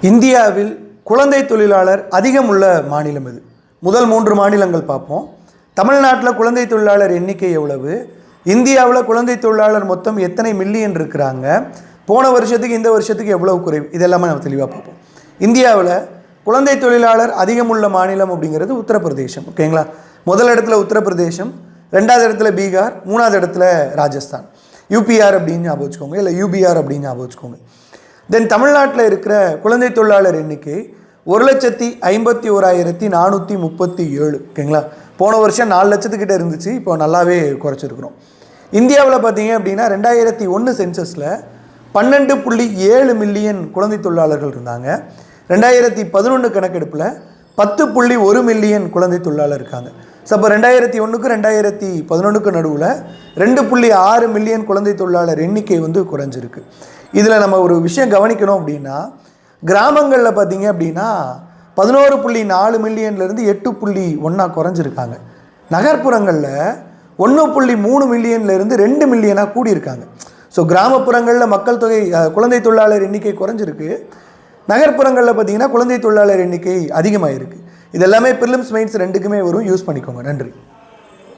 இந்தியாவில் குழந்தை தொழிலாளர் அதிகம் உள்ள மாநிலம் இது முதல் மூன்று மாநிலங்கள் பார்ப்போம். தமிழ்நாட்டில் குழந்தை தொழிலாளர் எண்ணிக்கை எவ்வளவு? இந்தியாவில் குழந்தை தொழிலாளர் மொத்தம் எத்தனை மில்லியன் இருக்கிறாங்க? போன வருஷத்துக்கு இந்த வருஷத்துக்கு எவ்வளவு குறைவு? இதெல்லாமே நம்ம தெளிவாக பார்ப்போம். இந்தியாவில் குழந்தை தொழிலாளர் அதிகம் உள்ள மாநிலம் அப்படிங்கிறது உத்தரப்பிரதேசம். ஓகேங்களா? முதல் இடத்துல உத்தரப்பிரதேசம் ரெண்டாவது இடத்துல பீகார் மூணாவது இடத்துல ராஜஸ்தான். யூபிஆர் அப்படின்னு ஞாபகம் வச்சுக்கோங்க. இல்லை யூபிஆர் அப்படின்னு ஞாபகம் வச்சுக்கோங்க. தென் தமிழ்நாட்டில் இருக்கிற குழந்தை தொழிலாளர் எண்ணிக்கை ஒரு லட்சத்தி ஐம்பத்தி ஓராயிரத்தி நானூற்றி முப்பத்தி ஏழு. ஓகேங்களா? போன வருஷம் நாலு லட்சத்துக்கிட்ட இருந்துச்சு இப்போ நல்லாவே குறைச்சிருக்கிறோம். இந்தியாவில் பார்த்தீங்க அப்படின்னா ரெண்டாயிரத்தி ஒன்று சென்சஸில் பன்னெண்டு புள்ளி ஏழு மில்லியன் குழந்தை தொழிலாளர்கள் இருந்தாங்க. ரெண்டாயிரத்தி பதினொன்று கணக்கெடுப்பில் பத்து புள்ளி ஒரு மில்லியன் குழந்தை தொழிலாளர் இருக்காங்க. ஸோ அப்போ ரெண்டாயிரத்தி ஒன்றுக்கு ரெண்டாயிரத்தி பதினொன்றுக்கு நடுவில் ரெண்டு புள்ளி ஆறு மில்லியன் குழந்தை தொழிலாளர் எண்ணிக்கை வந்து குறைஞ்சிருக்கு. இதில் நம்ம ஒரு விஷயம் கவனிக்கணும் அப்படின்னா கிராமங்களில் பார்த்தீங்க அப்படின்னா பதினோரு புள்ளி நாலு மில்லியன்லேருந்து எட்டு புள்ளி ஒன்றா குறைஞ்சிருக்காங்க. நகர்ப்புறங்களில் ஒன்று புள்ளி மூணு மில்லியன்லேருந்து ரெண்டு மில்லியனாக கூடியிருக்காங்க. ஸோ கிராமப்புறங்களில் மக்கள் தொகை குழந்தை தொழிலாளர் எண்ணிக்கை குறைஞ்சிருக்கு. நகர்ப்புறங்களில் பார்த்தீங்கன்னா குழந்தை தொழிலாளர் எண்ணிக்கை அதிகமாக இருக்குது இது எல்லாமே ப்ரிலிம்ஸ் மெயின்ஸ் ரெண்டுக்குமே வரும். யூஸ் பண்ணிக்கோங்க. நன்றி.